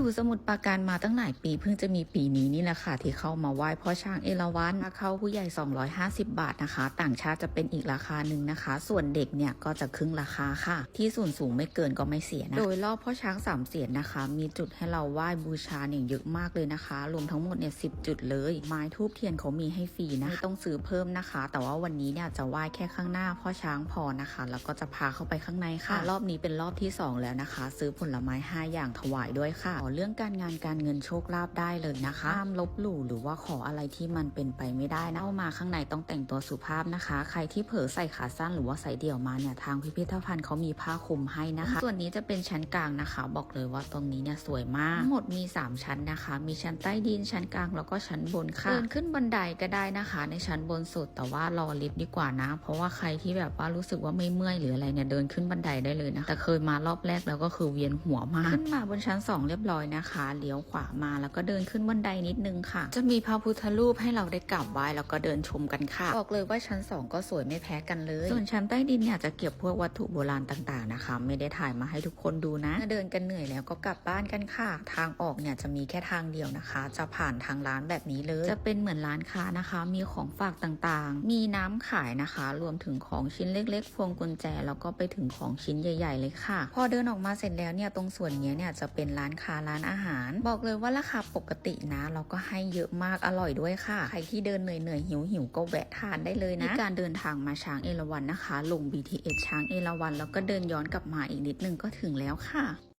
อยู่สมุทรปราการมาตั้งหลายปีเพิ่งจะมีปีนี้นี่แหละค่ะที่เข้ามาไหว้พ่อช้างเอราวัณราคาผู้ใหญ่ 250 บาทนะคะ ต่างชาติจะเป็นอีกราคาหนึ่งนะคะ ส่วนเด็กเนี่ยก็จะครึ่งราคาค่ะ ที่ส่วนสูงไม่เกินก็ไม่เสียนะโดยรอบพ่อช้างสามเสียนนะคะ มีจุดให้เราไหว้บูชาเนี่ยเยอะมากเลยนะคะ รวมทั้งหมดเนี่ยสิจุดเลย ไม้ทูบเทียนเขามีให้ฟรีนะไม่ต้องซื้อเพิ่มนะคะ แต่ว่าวันนี้เนี่ยจะไหว้แค่ข้างหน้าพ่อช้างพอนะคะ แล้วก็จะพาเข้าไปข้างในค่ะ รอบนี้เป็นรอบที่สองแล้วนะคะ ซื้อผลไม้ห้าอย่างถวายด้วยค่ะเรื่องการงานการเงินโชคลาภได้เลยนะคะห้ามลบหลู่หรือว่าขออะไรที่มันเป็นไปไม่ได้นะเข้ามาข้างในต้องแต่งตัวสุภาพนะคะ ใครที่เผลอใส่ขาสั้นหรือว่าใส่เดี่ยวมาเนี่ยทางพิพิธภัณฑ์เขามีผ้าคลุมให้นะคะ ส่วนนี้จะเป็นชั้นกลางนะคะ บอกเลยว่าตรงนี้เนี่ยสวยมากทั้งหมดมี 3 ชั้นนะคะ มีชั้นใต้ดินชั้นกลางแล้วก็ชั้นบนค่ะเดินขึ้นบันไดก็ได้นะคะ ในชั้นบนสุดแต่ว่ารอลิฟต์ดีกว่านะ เพราะว่าใครที่แบบว่ารู้สึกว่าไม่เมื่อยหรืออะไรเนี่ยเดินขึ้นบันไดได้เลยนะแต่เคยมารอบแรกแล้วก็คือเวียนหัวมากขึ้นมาบนชั้น 2 เรียบร้อยนะคะเลี้ยวขวามาแล้วก็เดินขึ้นบันไดนิดนึงค่ะ จะมีพระพุทธรูปให้เราได้กราบไหว้แล้วก็เดินชมกันค่ะบอกเลยว่าชั้น 2 ก็สวยไม่แพ้กันเลย ส่วนชั้นใต้ดินเนี่ยจะเก็บพวกวัตถุโบราณต่างๆนะคะ ไม่ได้ถ่ายมาให้ทุกคนดูนะเดินกันเหนื่อยแล้วก็กลับบ้านกันค่ะ ทางออกเนี่ยจะมีแค่ทางเดียวนะคะ จะผ่านทางร้านแบบนี้เลย จะเป็นเหมือนร้านค้านะคะ มีของฝากต่างๆ มีน้ำขายนะคะ รวมถึงของชิ้นเล็ก ๆ พวงกุญแจแล้วก็ไปถึงของชิ้นใหญ่ ๆ เลยค่ะ พอเดินออกมาเสร็จแล้วเนี่ยตรงส่วนนี้เนี่ยจะเป็นร้านค้าร้านอาหาร บอกเลยว่าราคาปกตินะ เราก็ให้เยอะมากอร่อยด้วยค่ะ ใครที่เดินเหนื่อยๆหิวหิวก็แวะทานได้เลยนะการเดินทางมาช้างเอราวัณนะคะ ลง BTS ช้างเอราวัณแล้วก็เดินย้อนกลับมาอีกนิดนึงก็ถึงแล้วค่ะ